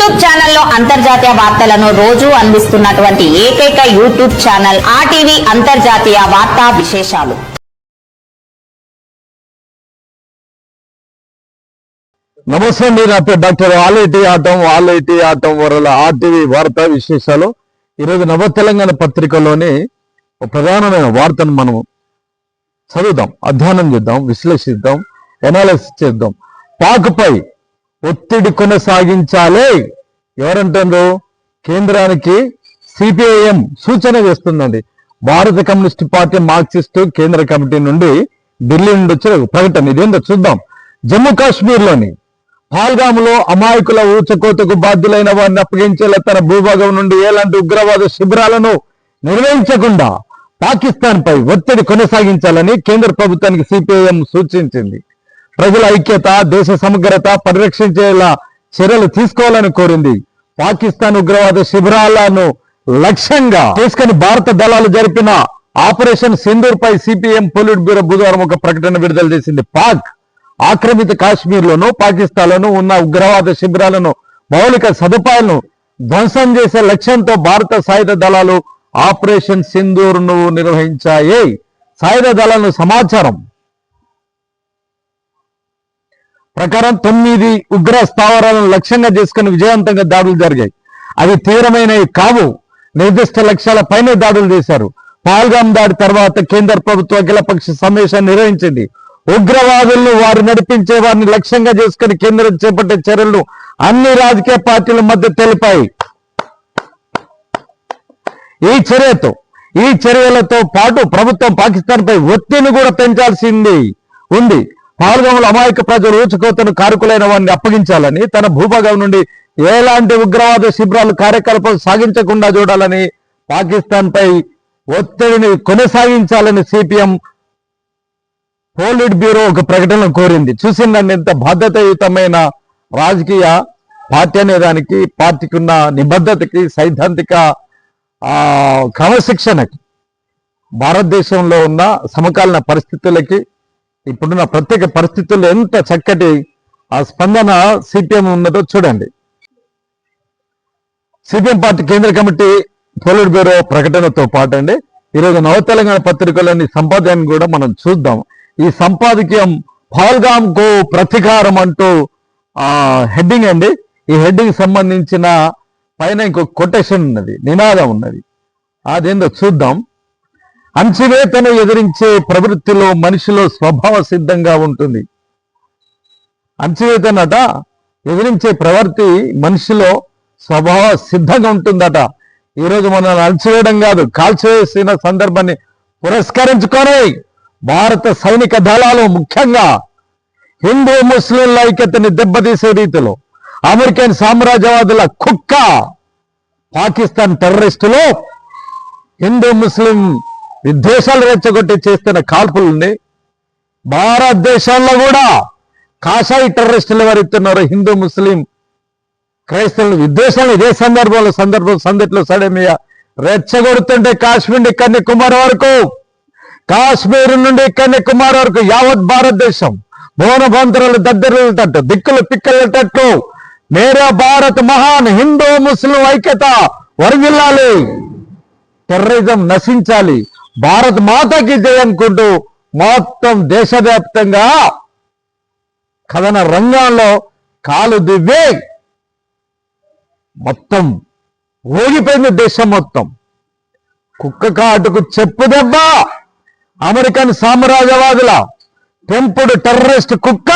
YouTube ఛానల్లో అంతర్జాతీయ వార్తలను రోజు అందిస్తున్నటువంటి ఏకైక యూట్యూబ్ ఛానల్ ఆర్టీవీ అంతర్జాతీయ వార్తా విశేషాలు. నమస్తే మీరు నా పేరు డాక్టర్ ఆలేటి ఆటం ఆలేటి ఆటం వరల ఆర్టీవీ వార్తా విశేషాలు. ఈరోజు నవ తెలంగాణ పత్రికలోని ఒక ప్రధానమైన వార్తను మనం చదువుదాం అధ్యయనం చేద్దాం విశ్లేషిద్దాం ఎనాలిసిస్ చేద్దాం. పాక్పై ఒత్తిడి కొనసాగించాలి. ఎవరంటారు కేంద్రానికి సిపిఐఎం సూచన చేస్తుందండి. భారత కమ్యూనిస్ట్ పార్టీ మార్క్సిస్ట్ కేంద్ర కమిటీ నుండి ఢిల్లీ నుండి వచ్చిన ఒక ప్రకటన. ఇదేందో చూద్దాం. జమ్మూ కాశ్మీర్లోని పాల్గాములో అమాయకుల ఊచకోతకు బాధ్యులైన వారిని అప్పగించేలా తన భూభాగం నుండి ఎలాంటి ఉగ్రవాద శిబిరాలను నిర్వహించకుండా పాకిస్తాన్ పై ఒత్తిడి కొనసాగించాలని కేంద్ర ప్రభుత్వానికి సిపిఐఎం సూచించింది. ప్రజల ఐక్యత దేశ సమగ్రత పరిరక్షించేలా చర్యలు తీసుకోవాలని కోరింది పాకిస్తాన్ ఉగ్రవాద శిబిరాలను లక్ష్యంగా చేసుకుని భారత దళాలు జరిపిన ఆపరేషన్ సింధూర్ పై సిపిఎం పొలిట్ బ్యూరో బుధవారం ఒక ప్రకటన విడుదల చేసింది. పాక్ ఆక్రమిత కాశ్మీర్ లోను పాకిస్తాన్ లోను ఉన్న ఉగ్రవాద శిబిరాలను మౌలిక సదుపాయాలను ధ్వంసం చేసే లక్ష్యంతో భారత సాయుధ దళాలు ఆపరేషన్ సింధూర్ను నిర్వహించాయి. సాయుధ దళాలను సమాచారం ప్రకారం తొమ్మిది ఉగ్ర స్థావరాలను లక్ష్యంగా చేసుకుని విజయవంతంగా దాడులు జరిగాయి. అవి తీవ్రమైనవి కావు. నిర్దిష్ట లక్ష్యాల పైనే దాడులు చేశారు. పాల్గాం దాడి తర్వాత కేంద్ర ప్రభుత్వ అఖిలపక్ష సమావేశాన్ని నిర్వహించింది. ఉగ్రవాదులను వారు నడిపించే వారిని లక్ష్యంగా చేసుకుని కేంద్రం చేపట్టే చర్యలను అన్ని రాజకీయ పార్టీల మధ్య తెలిపాయి. ఈ చర్యతో ఈ చర్యలతో పాటు ప్రభుత్వం పాకిస్తాన్ పై ఒత్తిడిని కూడా పెంచాల్సింది ఉంది. పాల్గొమల అమాయక ప్రజలు ఊచుకోతను కారుకులైన వారిని అప్పగించాలని తన భూభాగం నుండి ఎలాంటి ఉగ్రవాద శిబిరాలు కార్యకలాపాలు సాగించకుండా చూడాలని పాకిస్తాన్ పై ఒత్తిడిని కొనసాగించాలని సిపిఎం పోలిట్ బ్యూరో ఒక ప్రకటన కోరింది. చూసిందండి ఎంత బాధ్యతయుతమైన రాజకీయ పార్టీ అనే దానికి పార్టీకి ఉన్న నిబద్ధతకి సైద్ధాంతిక క్రమశిక్షణకి భారతదేశంలో ఉన్న సమకాలీన పరిస్థితులకి ఇప్పుడున్న ప్రత్యేక పరిస్థితుల్లో ఎంత చక్కటి ఆ స్పందన సిపిఎం ఉన్నదో చూడండి. సిపిఎం పార్టీ కేంద్ర కమిటీ పోలిట్ బ్యూరో ప్రకటనతో పాటు అండి ఈరోజు నవ తెలంగాణ పత్రికలోని సంపాదన కూడా మనం చూద్దాం. ఈ సంపాదకీయం పాల్గామ్కు ప్రతీకారం అంటూ ఆ హెడ్డింగ్ అండి. ఈ హెడ్డింగ్ సంబంధించిన పైన ఇంకో కొటేషన్ ఉన్నది. నినాదం ఉన్నది. అదేందో చూద్దాం. అంచివేతను ఎదిరించే ప్రవృత్తిలో మనిషిలో స్వభావ సిద్ధంగా ఉంటుంది. అంచివేతనట ఎదిరించే ప్రవృత్తి మనిషిలో స్వభావ సిద్ధంగా ఉంటుందట. ఈరోజు మనల్ని అణచివేయడం కాదు కాల్చివేసిన సందర్భాన్ని పురస్కరించుకొని భారత సైనిక దళాలు ముఖ్యంగా హిందూ ముస్లింల ఐక్యతని దెబ్బతీసే రీతిలో అమెరికన్ సామ్రాజ్యవాదుల కుక్క పాకిస్తాన్ టెర్రరిస్టులు హిందూ ముస్లిం విద్వేషాలు రెచ్చగొట్టి చేస్తున్న కాల్పుల్ని భారతదేశంలో కూడా కాషాయి టెర్రరిస్టులు ఇస్తున్నారు హిందూ ముస్లిం క్రైస్తవులు. విద్వేషాలు ఇదే సందర్భంలో సందర్భం సందట్లో సడమియా రెచ్చగొడుతుంటే కాశ్మీర్ నుండి కన్యాకుమారి వరకు కాశ్మీర్ నుండి కన్యాకుమారి వరకు యావత్ భారతదేశం మౌనభంతరాలు దద్దరిల్లేటట్టు దిక్కులు పిక్కలేటట్టు మేరా భారత్ మహాన్ హిందూ ముస్లిం ఐక్యత వరగిల్లాలి టెర్రరిజం నశించాలి. భారత్ మాతకి జయ అనుకుంటూ మొత్తం దేశవ్యాప్తంగా కథన రంగంలో కాలు దివ్వి. మొత్తం ఊగిపోయింది దేశం మొత్తం. కుక్క కాటుకు చెప్పు దెబ్బ. అమెరికన్ సామ్రాజ్యవాదుల పెంపుడు టెర్రరిస్ట్ కుక్క.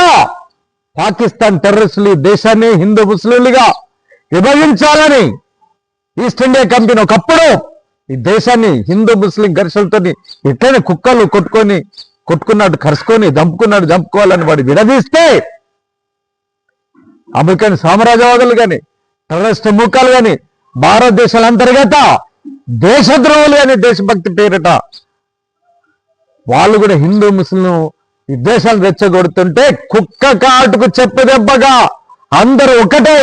పాకిస్తాన్ టెర్రరిస్టులు ఈ దేశాన్ని హిందూ ముస్లింలుగా విభజించాలని ఈస్ట్ ఇండియా కంపెనీ ఒకప్పుడు ఈ దేశాన్ని హిందూ ముస్లిం ఘర్షణతో ఎట్లయినా కుక్కలు కొట్టుకొని కొట్టుకున్నాడు కరుసుకొని దంపుకున్నాడు దంపుకోవాలని వాడు విడదీస్తే అమెరికన్ సామ్రాజ్యవాదులు కానీ టెర్రరిస్ట్ మూకాలు కానీ భారతదేశాల అంతర్గత దేశద్రోహులు కానీ దేశభక్తి పేరిట వాళ్ళు కూడా హిందూ ముస్లిం దేశాలు రెచ్చగొడుతుంటే కుక్క కాటుకు చెప్పు దెబ్బగా అందరూ ఒకటై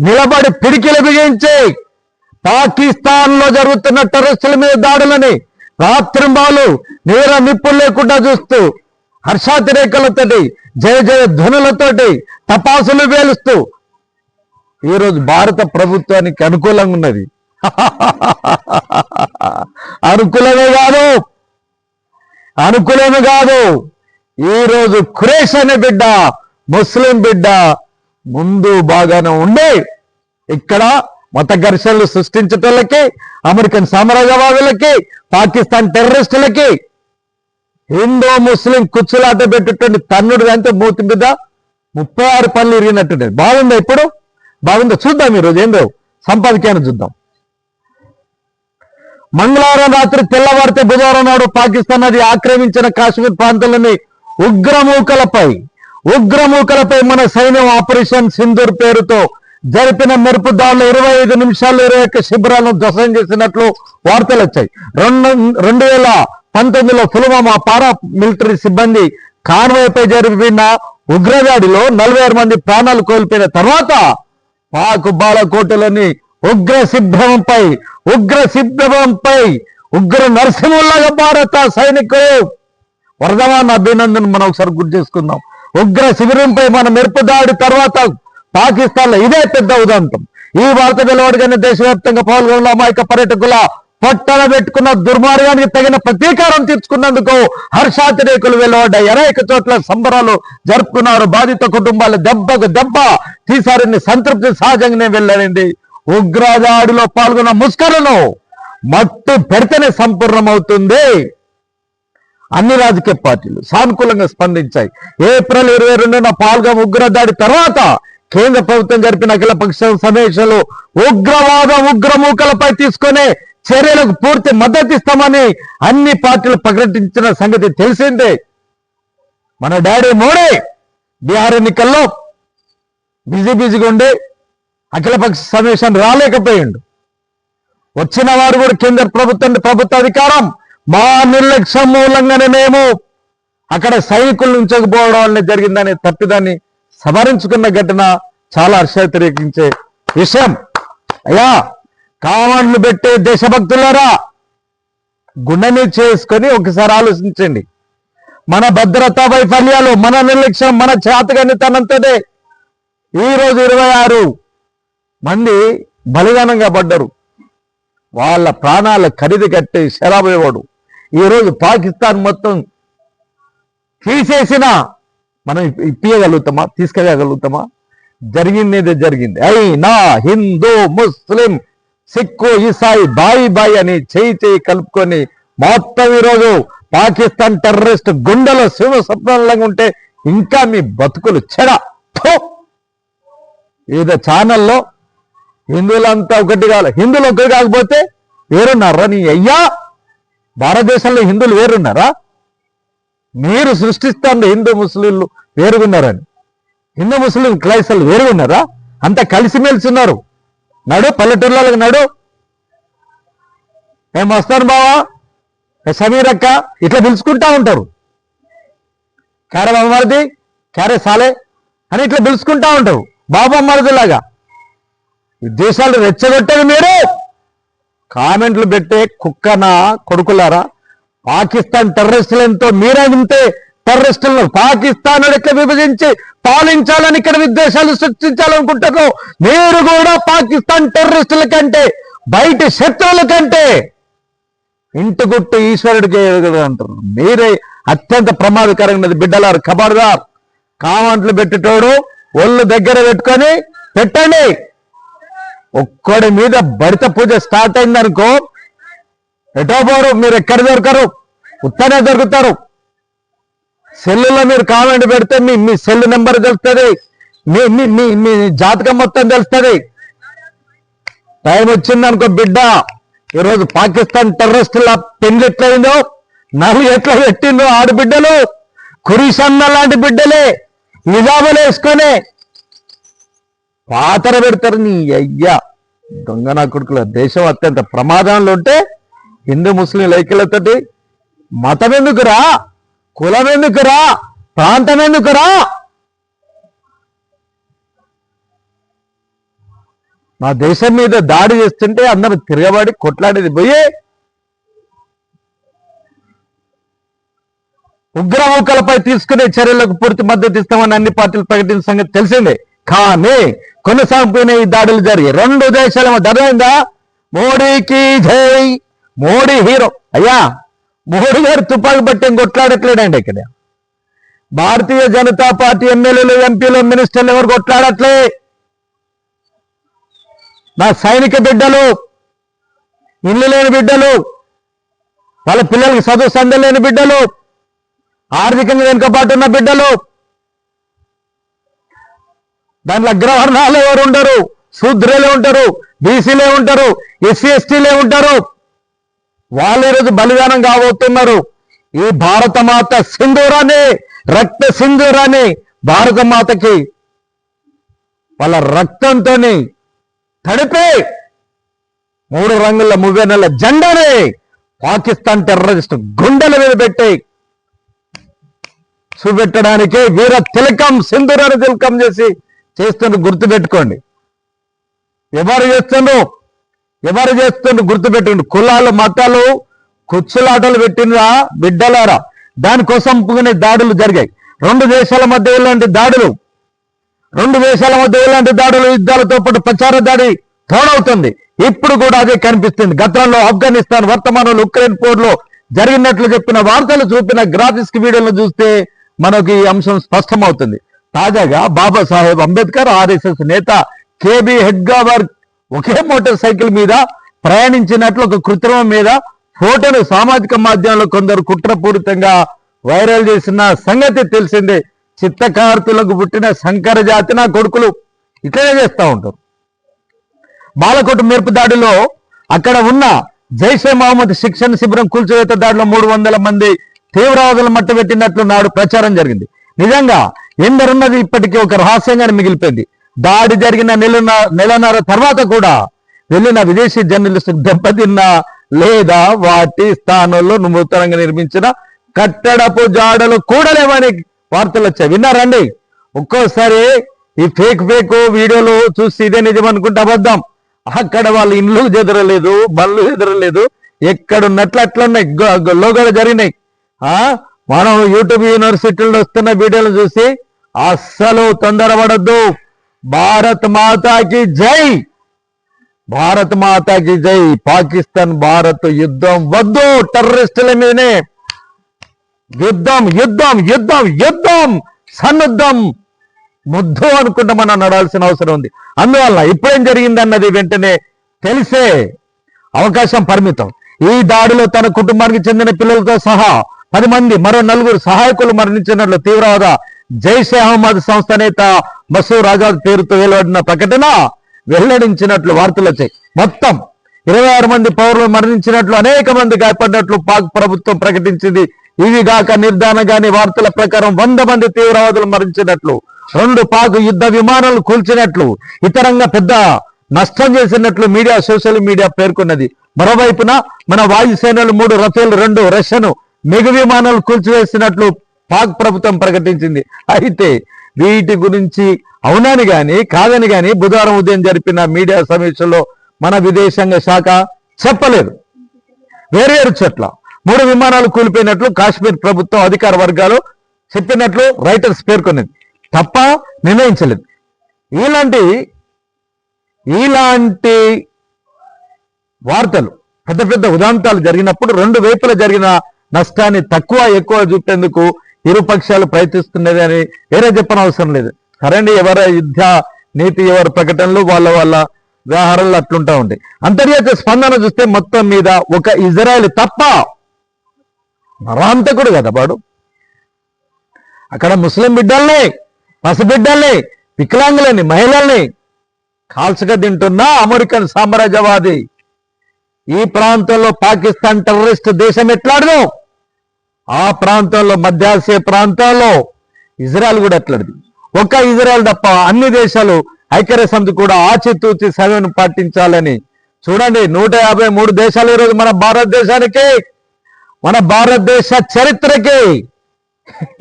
నిలబడి పిడికిలు బిగించి పాకిస్తాన్లో జరుగుతున్న టెర్రరిస్టుల మీద దాడులని రాత్రింబాలు నేర నిప్పులు లేకుండా చూస్తూ హర్షాతిరేకలతోటి జయ జయ ధ్వనులతోటి తపాసులు వేలుస్తూ ఈరోజు భారత ప్రభుత్వానికి అనుకూలంగా ఉన్నది. అనుకూలమే కాదు. అనుకూలమే కాదు. ఈరోజు ఖురేష్ అనే బిడ్డ ముస్లిం బిడ్డ ముందు బాగానే ఉండే. ఇక్కడ మత ఘర్షణలు సృష్టించటోళ్ళకి అమెరికన్ సామ్రాజ్యవాదులకి పాకిస్తాన్ టెర్రరిస్టులకి హిందూ ముస్లిం కుచ్చులాట పెట్టేటువంటి తన్నుడు అంతే మూతి మీద ముప్పై ఆరు పనులు ఇరిగినట్టు బాగుందా ఇప్పుడు? బాగుందా? చూద్దాం ఈరోజు ఏందో? సంపాదకీయాన్ని చూద్దాం. మంగళవారం రాత్రి తెల్లవారితే బుధవారం నాడు పాకిస్తాన్ అది ఆక్రమించిన కాశ్మీర్ ప్రాంతంలోని ఉగ్రమూకలపై ఉగ్రమూకలపై మన సైన్యం ఆపరేషన్ సింధూర్ పేరుతో జరిపిన మెరుపు దాడులు ఇరవై ఐదు నిమిషాలు ఇరవై ఒక్క శిబిరాలను ధ్వసం చేసినట్లు వార్తలు వచ్చాయి. రెండు రెండు వేల పంతొమ్మిదిలో పుల్వామా పారా మిలిటరీ సిబ్బంది కాన్వాయ్పై జరిపిన ఉగ్రదాడిలో నలభై ఆరు మంది ప్రాణాలు కోల్పోయిన తర్వాత పాక్ బాలకోటలోని ఉగ్ర శిబిరంపై ఉగ్ర శిబిరంపై ఉగ్ర నరసింహుల్లాగా భారత సైనికులు వరదమాన అభినందన మనం ఒకసారి గుర్తు చేసుకుందాం. ఉగ్ర శిబిరంపై మన మెరుపు దాడి తర్వాత పాకిస్తాన్లో ఇదే పెద్ద ఉదంతం. ఈ వార్త వెలువడిగానే దేశవ్యాప్తంగా పాల్గొన్న అమాయక పర్యటకుల పట్టణ పెట్టుకున్న దుర్మార్గానికి తగిన ప్రతీకారం తీర్చుకున్నందుకు హర్షాతిరేకులు వెలువడ్డాయి. అనేక చోట్ల సంబరాలు జరుపుకున్నారు. బాధిత కుటుంబాలు దెబ్బకు దెబ్బ తీసారిని సంతృప్తి సహజంగానే వెళ్ళడింది ఉగ్రదాడిలో పాల్గొన్న ముస్కరులను మట్టు పెడితేనే సంపూర్ణమవుతుంది. అన్ని రాజకీయ పార్టీలు సానుకూలంగా స్పందించాయి. ఏప్రిల్ ఇరవై రెండున పాల్గొన ఉగ్రదాడి తర్వాత కేంద్ర ప్రభుత్వం జరిపిన అఖిల పక్ష సమావేశంలో ఉగ్రవాద ఉగ్రమూకలపై తీసుకునే చర్యలకు పూర్తి మద్దతు ఇస్తామని అన్ని పార్టీలు ప్రకటించిన సంగతి తెలిసిందే. మన డాడీ మోడీ బీహార్ ఎన్నికల్లో బిజీ బిజీగా ఉండి అఖిలపక్ష సమావేశం రాలేకపోయిండు. వచ్చిన వారు కూడా కేంద్ర ప్రభుత్వం ప్రభుత్వ అధికారం మా నిర్లక్ష్యం మూలంగానే మేము అక్కడ సైనికులు ఉంచకపోవడం వల్ల జరిగిందని తప్పిదాన్ని సవరించుకున్న ఘటన చాలా హర్షాతిరేకించే విషయం. అయ్యా కామాండ్లు పెట్టే దేశభక్తులారా గుండెని చేసుకొని ఒకసారి ఆలోచించండి. మన భద్రతా వైఫల్యాలు మన నిర్లక్ష్యం మన చేతగానితనంతదే తనంతదే ఈ రోజు ఇరవై ఆరు మంది బలిదానంగా పడ్డరు. వాళ్ళ ప్రాణాల ఖరీదు కట్టే శరాబోయేవాడు ఈరోజు పాకిస్తాన్ మొత్తం తీసేసిన మనం ఇప్- ఇప్పియగలుగుతామా? తీసుకెళ్ళగలుగుతామా? జరిగింది. ఏదో జరిగింది అయినా హిందూ ముస్లిం సిక్కు ఈసాయి బాయి బాయి అని చేయి చేయి కలుపుకొని మొత్తం ఈరోజు పాకిస్తాన్ టెర్రరిస్ట్ గుండెలో శివ స్వప్నంలాగా ఉంటే ఇంకా మీ బతుకులు చెడ. ఏదో ఛానల్లో హిందువులంతా ఒకటి కావాలి. హిందువులు ఒకటి కాకపోతే వేరున్నారా నీ అయ్యా? భారతదేశంలో హిందువులు వేరున్నారా? మీరు సృష్టిస్తాను హిందూ ముస్లింలు వేరుగున్నారని. హిందూ ముస్లిం క్రైస్తవులు వేరుగున్నారా? అంతా కలిసిమెలిసి ఉన్నారు నడు పల్లెటూర్లకు నడు. మేము వస్తాను బావా? సమీర్ అక్క? ఇట్లా పిలుచుకుంటా ఉంటారు. క్యారే బామ్మరిది క్యారే సాలే అని ఇట్లా పిలుచుకుంటా ఉంటారు. బాబు మరిదిలాగా. దేశాలు రెచ్చగొట్టేది మీరు. కామెంట్లు పెట్టే కుక్కన కొడుకులారా? పాకిస్తాన్ టెర్రరిస్టులతో మీరే ఉంటే టెర్రరిస్టులను పాకిస్తాన్ ఎట్లా విభజించి పాలించాలని ఇక్కడ విద్వేషాలు సృష్టించాలనుకుంటారు మీరు కూడా పాకిస్తాన్ టెర్రరిస్టుల కంటే బయట శత్రువుల కంటే ఇంటి గుట్టు ఈశ్వరుడికి అంటున్నారు. అంటారు మీరే అత్యంత ప్రమాదకరమైనది. బిడ్డలారు ఖబర్దార్ కామెంట్లు పెట్టేటోడు ఒళ్ళు దగ్గర పెట్టుకొని పెట్టండి. ఒక్కడి మీద భరిత పూజ స్టార్ట్ అయిందనుకో ఎటో పోరు? మీరు ఎక్కడ దొరకరు? ఉత్తనే దొరుకుతారు. సెల్లులో మీరు కామెంట్ పెడితే మీ మీ సెల్ నెంబర్ తెలుస్తుంది. మీ మీ మీ మీ జాతకం మొత్తం తెలుస్తుంది. టైం వచ్చిందనుకో బిడ్డ ఈరోజు పాకిస్తాన్ టెర్రరిస్టుల పెళ్ళి ఎట్లయిందో నలు ఎట్లా పెట్టిందో ఆడబిడ్డలు కురిసన్న లాంటి బిడ్డలే నిజాములు వేసుకొని పాతర పెడతారు నీ అయ్యా. దొంగ నా కొడుకుల దేశం అత్యంత ప్రమాదంలో ఉంటే హిందూ ముస్లిం ఐక్యులతోటి మతం ఎందుకురా కులం ఎందుకురా ప్రాంతం ఎందుకురా నా దేశం మీద దాడి చేస్తుంటే అందరూ తిరగబడి కొట్లాడేది పోయి ఉగ్రమూకలపై తీసుకునే చర్యలకు పూర్తి మద్దతు ఇస్తామని అన్ని పార్టీలు ప్రకటించిన సంగతి తెలిసిందే. కానీ కొనసాగిపోయిన ఈ దాడులు జరిగి రెండు దేశాల మధ్య అర్థమైందా? మోడీకి జై! మోడీ హీరో. అయ్యా మోడీ గారు తుపాకి పట్టి కొట్లాడట్లేడండి ఇక్కడ. భారతీయ జనతా పార్టీ ఎమ్మెల్యేలు ఎంపీలు మినిస్టర్లు ఎవరు కొట్లాడట్లే? నా సైనిక బిడ్డలు ఇల్లు లేని బిడ్డలు వాళ్ళ పిల్లలకి చదువు సందలేని లేని బిడ్డలు ఆర్థికంగా వెనుకబాటున్న బిడ్డలు దాంట్లో అగ్రవర్ణాలు ఎవరు ఉండరు? శూద్రులే ఉంటారు బీసీలే ఉంటారు ఎస్సీ ఎస్టీలే ఉంటారు. వాళ్ళు ఈరోజు బలిదానం కాబోతున్నారు. ఈ భారతమాత సింధూరాన్ని రక్త సింధూరాన్ని భారతమాతకి వాళ్ళ రక్తంతో తడిపి మూడు రంగుల మువ్వెన్నెల జెండాని పాకిస్తాన్ టెర్రరిస్ట్ గుండెల మీద పెట్టి చూపెట్టడానికి వీర తిలకం సింధూరాన్ని తిలకం చేసి చేస్తున్న గుర్తు పెట్టుకోండి ఎవరు చేస్తున్నారు ఎవరు చేస్తుండ్రు గుర్తుపెట్టండి కులాలు మతాలు కుచ్చులాటలు పెట్టినరా బిడ్డలారా? దానికోసం పుగిన దాడులు జరిగాయి. రెండు దేశాల మధ్య ఇలాంటి దాడులు? రెండు దేశాల మధ్య ఇలాంటి దాడులు? యుద్ధాలతో పాటు ప్రచార దాడి తోడవుతుంది. ఇప్పుడు కూడా అదే కనిపిస్తుంది. గతంలో ఆఫ్ఘనిస్తాన్ వర్తమానంలో ఉక్రెయిన్ పోర్లో జరిగినట్లు చెప్పిన వార్తలు చూపిన గ్రాఫిక్స్ వీడియోలను చూస్తే మనకు ఈ అంశం స్పష్టమవుతుంది. తాజాగా బాబాసాహెబ్ అంబేద్కర్ ఆర్ఎస్ఎస్ నేత కేబి హెడ్గావర్ ఒకే మోటార్ సైకిల్ మీద ప్రయాణించినట్లు ఒక కృత్రిమం మీద ఫోటోను సామాజిక మాధ్యమంలో కొందరు కుట్రపూరితంగా వైరల్ చేసిన సంగతి తెలిసిందే. చిత్తకార్తులకు పుట్టిన శంకర జాతి నా కొడుకులు. ఇట్లనే చేస్తూ ఉంటారు. బాలకోట మెరుపు దాడిలో అక్కడ ఉన్న జైషే మహమ్మద్ శిక్షణ శిబిరం కూల్చివేత దాడిలో మూడు వందల మంది తీవ్రవాదులు మట్టబెట్టినట్లు నాడు ప్రచారం జరిగింది. నిజంగా ఎందరున్నది ఇప్పటికీ ఒక రహస్యంగానే మిగిలిపోయింది. దాడి జరిగిన నెల నెలన్నర తర్వాత కూడా వెళ్ళిన విదేశీ జర్నలిస్టు దెబ్బతిన్న లేదా వాటి స్థానంలో నూతనంగా నిర్మించిన కట్టడపు జాడలు కూడా లేవని వార్తలు వచ్చాయి. విన్నారండి ఒక్కోసారి ఈ ఫేక్ ఫేక్ వీడియోలు చూసి ఇదే నిజం అనుకుంటే అబద్ధం. అక్కడ వాళ్ళ ఇండ్లు చెదరలేదు బళ్ళు ఎదురలేదు ఎక్కడున్నట్లు అట్లున్నాయి. గొ- లోగోలు జరిగినాయి. ఆ? మనం యూట్యూబ్ యూనివర్సిటీలో వస్తున్న వీడియోలు చూసి అస్సలు తొందరపడద్దు. భారత్ మాతాకి జై! భారత్ మాతాకి జై! పాకిస్తాన్ భారత్ యుద్ధం వద్దు టెర్రరిస్టుల మీదనే. యుద్ధం యుద్ధం యుద్ధం యుద్ధం! సన్నుద్ధం! ముద్దు అనుకుంటే మనం నడాల్సిన అవసరం ఉంది. అందువల్ల ఇప్పుడేం జరిగిందన్నది వెంటనే తెలిసే అవకాశం పరిమితం. ఈ దాడిలో తన కుటుంబానికి చెందిన పిల్లలతో సహా పది మంది మరో నలుగురు సహాయకులు మరణించినట్లు తీవ్రవాద జైష్ అహ్మద్ సంస్థ నేత మసూర్ ఆజాద్ పేరుతో వెలువడిన ప్రకటన వెల్లడించినట్లు వార్తలు వచ్చాయి మొత్తం ఇరవై ఆరు మంది పౌరులు మరణించినట్లు అనేక మంది గాయపడినట్లు పాక్ ప్రభుత్వం ప్రకటించింది. ఇవి గాక నిర్ధారణగాని వార్తల ప్రకారం వంద మంది తీవ్రవాదులు మరణించినట్లు రెండు పాక్ యుద్ధ విమానాలు కూల్చినట్లు ఇతరంగా పెద్ద నష్టం చేసినట్లు మీడియా సోషల్ మీడియా పేర్కొన్నది. మరోవైపున మన వాయుసేనలు మూడు రఫేల్ రెండు రష్యను మిగు విమానాలు కూల్చివేసినట్లు పాక్ ప్రభుత్వం ప్రకటించింది. అయితే వీటి గురించి అవునని గాని కాదని గాని బుధవారం ఉదయం జరిపిన మీడియా సమీక్షలో మన విదేశాంగ శాఖ చెప్పలేదు. వేరేరు చోట్ల మూడు విమానాలు కూలిపోయినట్లు కాశ్మీర్ ప్రభుత్వం అధికార వర్గాలు చెప్పినట్లు రైటర్స్ పేర్కొన్నది తప్ప నిర్ణయించలేదు. ఇలాంటి ఇలాంటి వార్తలు పెద్ద పెద్ద ఉదాంతాలు జరిగినప్పుడు రెండు వైపుల జరిగిన నష్టాన్ని తక్కువ ఎక్కువ చూపేందుకు ఇరు పక్షాలు ప్రయత్నిస్తున్నది అని వేరే చెప్పనవసరం లేదు. సరేండి ఎవరి యుద్ధ నీతి ఎవరి ప్రకటనలు వాళ్ళ వాళ్ళ వ్యవహారాలు అట్లుంటా ఉంటాయి. అంతర్జాతీయ స్పందన చూస్తే మొత్తం మీద ఒక ఇజ్రాయెల్ తప్ప మరాంతకుడు కదా వాడు. అక్కడ ముస్లిం బిడ్డల్ని పసిబిడ్డల్ని వికలాంగులని మహిళల్ని కాల్చగా తింటున్న అమెరికన్ సామ్రాజ్యవాది. ఈ ప్రాంతంలో పాకిస్తాన్ టెర్రరిస్ట్ దేశం ఎట్లాడను? ఆ ప్రాంతంలో మధ్యాసియా ప్రాంతాల్లో ఇజ్రాయల్ కూడా అట్లాంటిది ఒక్క ఇజ్రాయల్ తప్ప అన్ని దేశాలు ఐక్యరాజ్య సమితి కూడా ఆచితూచి సభను పాటించాలని. చూడండి నూట యాభై మూడు దేశాలు ఈరోజు మన భారతదేశానికి మన భారతదేశ చరిత్రకి.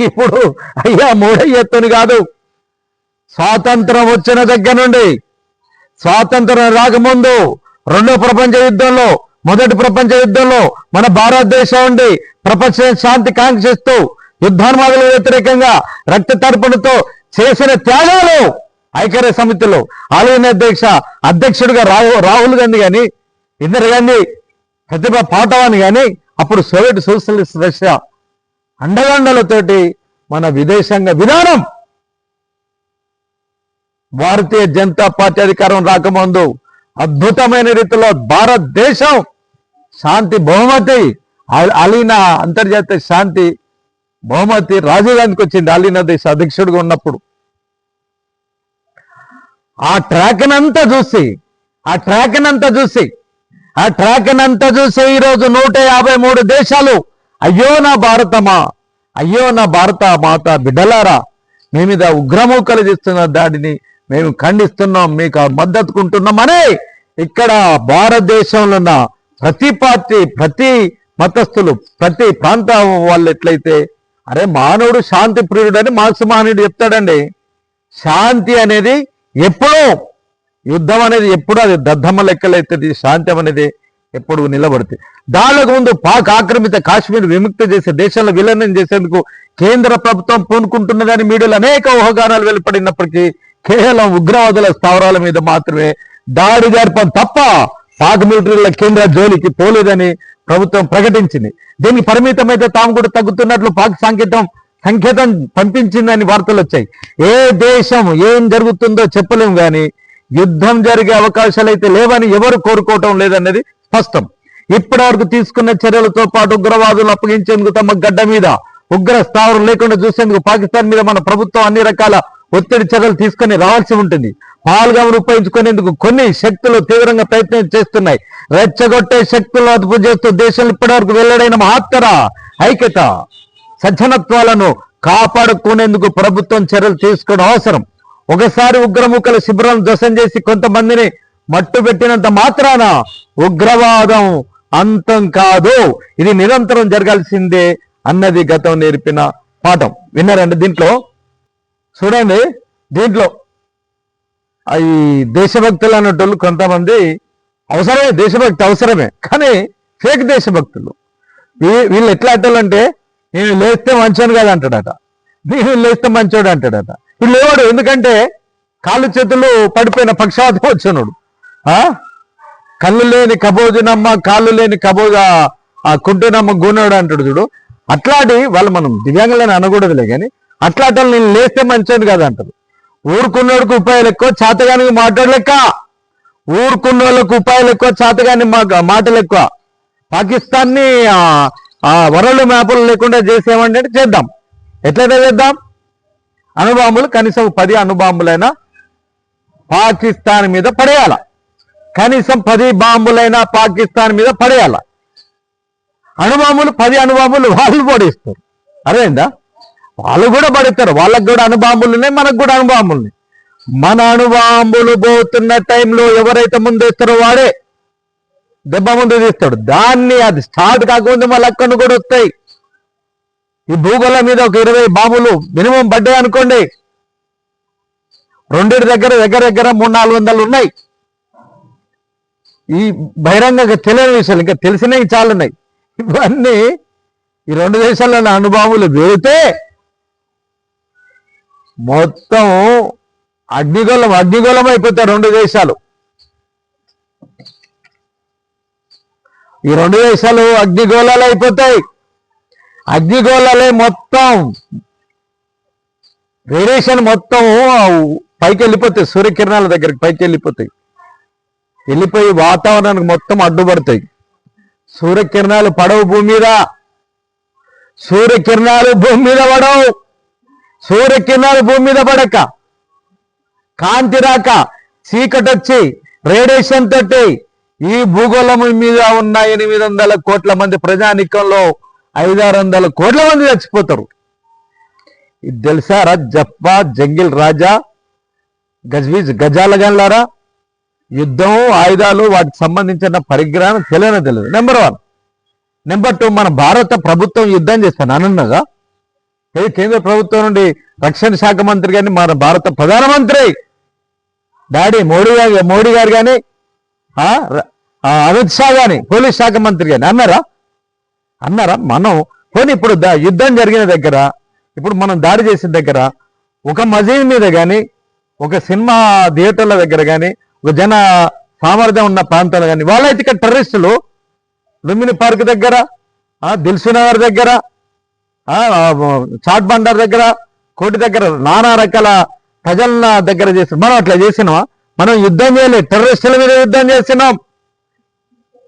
ఇప్పుడు అయ్యా మూడయ్యత్తుని కాదు. స్వాతంత్రం వచ్చిన దగ్గర నుండి స్వాతంత్రం రాకముందు రెండో ప్రపంచ యుద్ధంలో మొదటి ప్రపంచ యుద్ధంలో మన భారతదేశం ఉండి ప్రపంచ శాంతి కాంక్షిస్తూ యుద్ధాన్మాదులకు వ్యతిరేకంగా రక్త తర్పణతో చేసిన త్యాగాలు ఐక్యరాజ్య సమితిలో. ఆలయన అధ్యక్ష అధ్యక్షుడిగా రాహు రాహుల్ గాంధీ కానీ ఇందిరా గాంధీ ప్రతిభ పాటవాని కానీ అప్పుడు సోవియట్ సోషలిస్ట్ రష్యా అండదండలతోటి మన విదేశాంగ విధానం భారతీయ జనతా పార్టీ అధికారం రాకముందు అద్భుతమైన రీతిలో భారతదేశం శాంతి బహుమతి. అలీన అలీనా అంతర్జాతీయ శాంతి బహుమతి. రాజీవ్ గాంధీకి వచ్చింది. అలీనా దేశ అధ్యక్షుడిగా ఉన్నప్పుడు. ఆ ట్రాక్నంతా చూసి ఆ ట్రాక్నంతా చూసి ఆ ట్రాక్నంతా చూసి ఈరోజు నూట యాభై మూడు దేశాలు అయ్యో నా భారతమా అయ్యో నా భారత మాత బిడ్డలారా మీ మీద ఉగ్రమూకలు చేస్తున్న దాడిని మేము ఖండిస్తున్నాం మీకు మద్దతుకుంటున్నామని ఇక్కడ భారతదేశంలో ఉన్న ప్రతి పార్టీ ప్రతి మతస్థులు ప్రతి ప్రాంత వాళ్ళు ఎట్లయితే అరే మానవుడు శాంతి ప్రియుడని మార్క్స్ మహనీయుడు చెప్తాడండి. శాంతి అనేది ఎప్పుడూ యుద్ధం అనేది ఎప్పుడు అది దద్దమ్మ లెక్కలైతుంది శాంతి అనేది ఎప్పుడు నిలబడుతుంది. దానికి ముందు పాక్ ఆక్రమిత కాశ్మీర్ విముక్తి చేసే దేశంలో విలీనం చేసేందుకు కేంద్ర ప్రభుత్వం పూనుకుంటున్నదని మీడియాలో అనేక ఊహాగానాలు వెలుపడినప్పటికీ కేవలం ఉగ్రవాదుల స్థావరాల మీద మాత్రమే దాడి జరపం తప్ప పాక్ మిలిటరీల కేంద్ర జోలికి పోలేదని ప్రభుత్వం ప్రకటించింది. దీనికి పరిమితమైతే తాము కూడా తగ్గుతున్నట్లు పాక్ సంకేతం సంకేతం పంపించిందని వార్తలు వచ్చాయి. ఏ దేశం ఏం జరుగుతుందో చెప్పలేము కానీ యుద్ధం జరిగే అవకాశాలు అయితే లేవని ఎవరు కోరుకోవటం లేదన్నది స్పష్టం. ఇప్పటి వరకు తీసుకున్న చర్యలతో పాటు ఉగ్రవాదులు అప్పగించేందుకు తమ గడ్డ మీద ఉగ్ర స్థావరం లేకుండా చూసేందుకు పాకిస్తాన్ మీద మన ప్రభుత్వం అన్ని రకాల ఒత్తిడి చర్యలు తీసుకొని రావాల్సి ఉంటుంది. పాల్గొమను ఉపయోగించుకునేందుకు కొన్ని శక్తులు తీవ్రంగా ప్రయత్నం చేస్తున్నాయి. రెచ్చగొట్టే శక్తులు అదుపు చేస్తూ దేశంలో ఇప్పటివరకు వెల్లడైన మహత్తర ఐక్యత సజ్జనత్వాలను కాపాడుకునేందుకు ప్రభుత్వం చర్యలు తీసుకోవడం అవసరం. ఒకసారి ఉగ్రముఖల శిబిరం ధ్వసం చేసి కొంతమందిని మట్టు పెట్టినంత మాత్రాన ఉగ్రవాదం అంతం కాదు. ఇది నిరంతరం జరగాల్సిందే అన్నది గతం నేర్పిన పాఠం. విన్నారండి దీంట్లో? చూడండి దీంట్లో ఈ దేశభక్తులు అన్నట్టు కొంతమంది అవసరమే దేశభక్తి అవసరమే కానీ ఫేక్ దేశభక్తులు. వీ- వీళ్ళు ఎట్లా అంటారంటే నేను లేస్తే మంచోడు కాదు అంటాడట. నేను లేస్తే మంచోడు అంటాడట. వీళ్ళు లేవాడు ఎందుకంటే కాళ్ళు చేతులు పడిపోయిన పక్షవాతం వచ్చినోడు ఆ? కళ్ళు లేని కబోజునమ్మ కాళ్ళు లేని కబోజ ఆ కుంటునమ్మ గుణోడు అంటాడు చూడు. అట్లాంటి వాళ్ళు మనం దివ్యాంగులని అనకూడదులే కానీ అట్లా అట్లా నేను లేస్తే మంచిది కదా అంటారు ఊరుకున్నోడికి ఉపాయాలు ఎక్కువ చేతగానికి మాట్లాడలు ఊరుకున్న వాళ్ళకు ఉపాయాలు ఎక్కువ చేతగాని మాటలు ఎక్కువ. పాకిస్తాన్ని వరల్డ్ మ్యాపులు లేకుండా చేసేమంటే చేద్దాం. ఎట్లయితే చేద్దాం? అణుబాంబులు కనీసం పది అణుబాంబులైనా పాకిస్తాన్ మీద పడేయాల. కనీసం పది బాంబులైనా పాకిస్తాన్ మీద పడేయాల. అణుబాంబులు పది అణుబాంబులు వాళ్ళు పడేస్తారు అదేందా వాళ్ళు కూడా పడేస్తారు వాళ్ళకు కూడా అణుబాంబులు ఉన్నాయి మనకు కూడా అణుబాంబులు ఉన్నాయి. మన అనుబాంబులు పోతున్న టైంలో ఎవరైతే ముందేస్తారో వాడే దెబ్బ ముందు తీస్తాడు. దాన్ని అది స్టార్ట్ కాకముందు మళ్ళీ అక్కడ కూడా వస్తాయి. ఈ భూగోళం మీద ఒక ఇరవై బాంబులు మినిమం పడ్డాయి అనుకోండి. రెండింటి దగ్గర దగ్గర దగ్గర మూడు నాలుగు వందలు ఉన్నాయి. ఈ బహిరంగంగా తెలియని విషయాలు ఇంకా తెలిసినవి చాలా ఉన్నాయి ఇవన్నీ ఈ రెండు దేశాల్లో అనుభవములు వేస్తే మొత్తం అగ్నిగోళం అగ్నిగోళం అయిపోతాయి రెండు దేశాలు. ఈ రెండు దేశాలు అగ్నిగోళాలు అయిపోతాయి. అగ్నిగోళాలే మొత్తం రేడియేషన్ మొత్తం పైకి వెళ్ళిపోతాయి సూర్యకిరణాల దగ్గరికి పైకి వెళ్ళిపోతాయి. వెళ్ళిపోయి వాతావరణానికి మొత్తం అడ్డుపడతాయి. సూర్యకిరణాలు పడవు భూమి మీద. సూర్యకిరణాలు భూమి మీద పడవు. సూర్యకిరణాలు భూమి మీద పడక. కాంతి రాక చీకటి వచ్చి రేడియేషన్ తోటి ఈ భూగోళం మీద ఉన్న ఎనిమిది వందల కోట్ల మంది ప్రజానికంలో ఐదారు వందల కోట్ల మంది చచ్చిపోతారు. ఇది తెలుసారా జప్పా జంగిల్ రాజా గజ్వీజ్ గజాల గన్లారా? యుద్ధం ఆయుధాలు వాటికి సంబంధించిన పరిజ్ఞానం తెలియనే తెలియదు. నెంబర్ వన్ నెంబర్ టూ మన భారత ప్రభుత్వం యుద్ధం చేస్తాను. అనన్నగా కేంద్ర ప్రభుత్వం నుండి రక్షణ శాఖ మంత్రి కానీ మన భారత ప్రధానమంత్రి డాడీ మోడీ గారు మోడీ గారు కానీ అమిత్ షా కానీ పోలీస్ శాఖ మంత్రి కానీ అన్నారా? అన్నారా? మనం పోనీ ఇప్పుడు యుద్ధం జరిగిన దగ్గర ఇప్పుడు మనం దాడి చేసిన దగ్గర ఒక మజీద్ మీద కానీ ఒక సినిమా థియేటర్ల దగ్గర కానీ ఒక జన సామర్థ్యం ఉన్న ప్రాంతాలు కానీ వాళ్ళైతే ఇక్కడ టెర్రరిస్టులు లుంబిని పార్క్ దగ్గర ఆ, దిల్సు నగర్ దగ్గర చాట్ బండార్ దగ్గర కోటి దగ్గర నానా రకాల ప్రజల దగ్గర చేసిన మనం అట్లా చేసినామా మనం యుద్ధం చేయలేదు టెర్రరిస్టుల మీద యుద్ధం చేసినాం.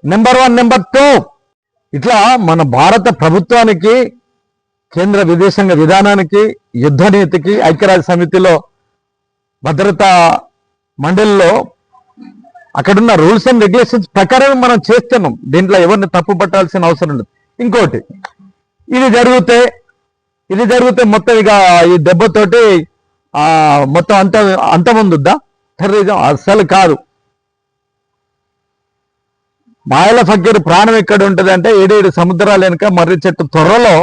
నెంబర్ వన్ నెంబర్ టూ ఇట్లా మన భారత ప్రభుత్వానికి కేంద్ర విదేశాంగ విధానానికి యుద్ధ నీతికి ఐక్యరాజ్య సమితిలో భద్రతా మండలిలో అక్కడున్న రూల్స్ అండ్ రెగ్యులేషన్స్ ప్రకారం మనం చేస్తున్నాం. దీంట్లో ఎవరిని తప్పు పట్టాల్సిన అవసరం లేదు. ఇంకోటి ఇది జరిగితే ఇది జరిగితే మొత్తం ఇక ఈ దెబ్బతోటి మొత్తం అంత అంతముందుద్దా టెర్రరిజం అస్సలు కాదు. మాయల ఫకీర్ ప్రాణం ఎక్కడ ఉంటుంది అంటే ఏడేడు సముద్రాలు వెనుక మర్రి చెట్టు త్వరలో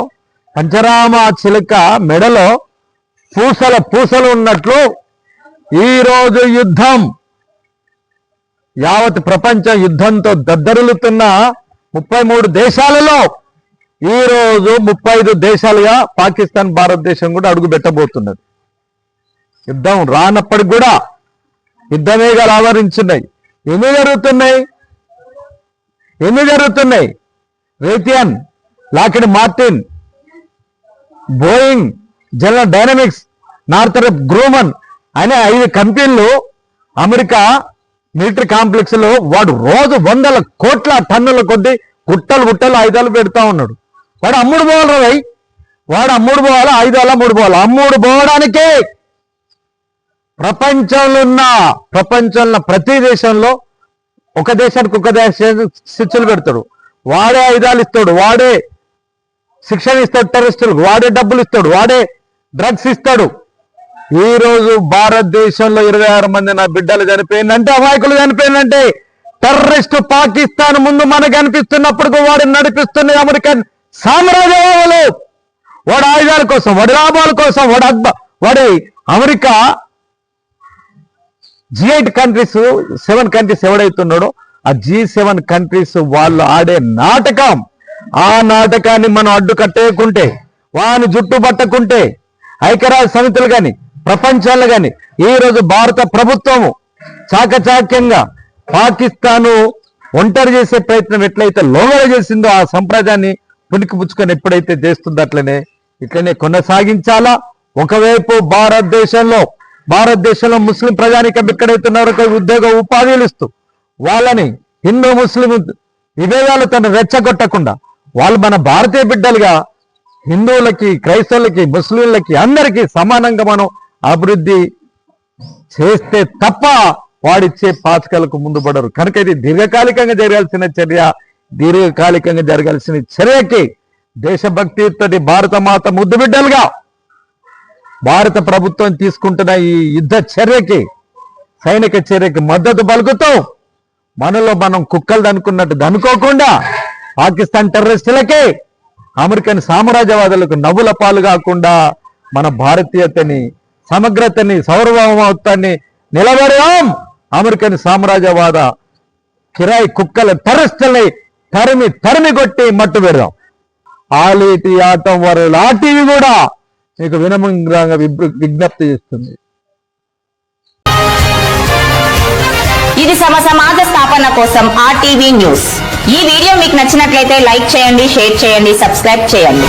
పంచరామ చిలుక మెడలో పూసల పూసలు ఉన్నట్లు ఈ రోజు యుద్ధం. యావత్ ప్రపంచ యుద్ధంతో దద్దరులుతున్న ముప్పై మూడు దేశాలలో ఈ రోజు ముప్పై ఐదు దేశాలుగా పాకిస్తాన్ భారతదేశం కూడా అడుగు పెట్టబోతున్నది యుద్ధం రానప్పటికి కూడా యుద్ధమేఘాలు ఆవరించున్నాయి. ఎన్ని జరుగుతున్నాయి? ఎన్ని జరుగుతున్నాయి? Raytheon Lockheed Martin Boeing General Dynamics Northrop Grumman అనే ఐదు కంపెనీలు అమెరికా మిలిటరీ కాంప్లెక్స్లో వాడు రోజు వందల కోట్ల టన్నుల కొద్ది గుట్టలు గుట్టలు ఆయుధాలు పెడతా ఉన్నాడు. వాడు అమ్ముడు పోవాలి రై వాడు అమ్ముడు పోవాలి? ఐదాలా మూడు పోవాలి? అమ్ముడు పోవడానికే ప్రపంచంలో ఉన్న ప్రపంచంలో ప్రతి దేశంలో ఒక దేశానికి ఒక దేశానికి శిక్షలు పెడతాడు. వాడే ఆయుధాలు ఇస్తాడు వాడే శిక్షణ ఇస్తాడు టెరరిస్టులకు వాడే డబ్బులు ఇస్తాడు వాడే డ్రగ్స్ ఇస్తాడు. ఈ రోజు భారతదేశంలో ఇరవై ఆరు మంది నా బిడ్డలు చనిపోయిందంటే అమాయకులు చనిపోయిందంటే టెర్రరిస్ట్ పాకిస్తాన్ ముందు మనకు అనిపిస్తున్నప్పుడు వాడు నడిపిస్తున్న అమెరికన్ సామ్రాజ్యవాదులు. వాడు ఆయుధాల కోసం వాడి లాభాల కోసం వాడు అద్భ వాడి America G eight countries seven countries ఎవడైతున్నాడో ఆ జీ సెవెన్ కంట్రీస్ వాళ్ళు ఆడే నాటకం. ఆ నాటకాన్ని మనం అడ్డు కట్టేయకుంటే వాని జుట్టు పట్టకుంటే ఐక్యరాజ్య సమితులు కానీ ప్రపంచాలు కానీ ఈ రోజు భారత ప్రభుత్వము చాకచాక్యంగా పాకిస్తాను ఒంటరి చేసే ప్రయత్నం ఎట్లయితే లోగడ చేసిందో ఆ సంప్రదాయాన్ని పుణికిపుచ్చుకొని ఎప్పుడైతే చేస్తుందో అట్లనే ఇట్లనే కొనసాగించాలా? ఒకవైపు భారతదేశంలో భారతదేశంలో ముస్లిం ప్రజానికం ఎక్కడైతే ఉన్నారో ఉద్యోగ ఉపాధులు ఇస్తూ వాళ్ళని హిందూ ముస్లిం విభేదాలు తను రెచ్చగొట్టకుండా వాళ్ళు మన భారతీయ బిడ్డలుగా హిందువులకి క్రైస్తవులకి ముస్లింలకి అందరికీ సమానంగా మనం అభివృద్ధి చేస్తే తప్ప వాడిచ్చే పాచకాలకు ముందు పడరు కనుక ఇది దీర్ఘకాలికంగా జరగాల్సిన చర్య. దీర్ఘకాలికంగా జరగాల్సిన చర్యకి దేశభక్తితోటి భారత మాత ముద్దుబిడ్డలుగా భారత ప్రభుత్వం తీసుకుంటున్న ఈ యుద్ధ చర్యకి సైనిక చర్యకి మద్దతు పలుకుతూ మనలో మనం కుక్కలు అనుకున్నట్టు దనుకోకుండా పాకిస్తాన్ టెర్రరిస్టులకి అమెరికన్ సామ్రాజ్యవాదులకు నవ్వుల పాలు కాకుండా మన భారతీయతని సమగ్రతని సౌరభౌమత్వాన్ని నిలబడదాం. అమెరికన్ సామ్రాజ్యవాద కిరాయి కుక్కల టెర్రరిస్టుల్ని తరిమి తరిమి కొట్టి మట్టు పెడదాం. ఆలేటి ఆటం వారు లాంటివి కూడా మీకు వినమ్రంగా విజ్ఞప్తి చేస్తుంది. ఇది సమ సమాజ స్థాపన కోసం ఆర్టీవీ న్యూస్. ఈ వీడియో మీకు నచ్చినట్లయితే లైక్ చేయండి షేర్ చేయండి సబ్స్క్రైబ్ చేయండి.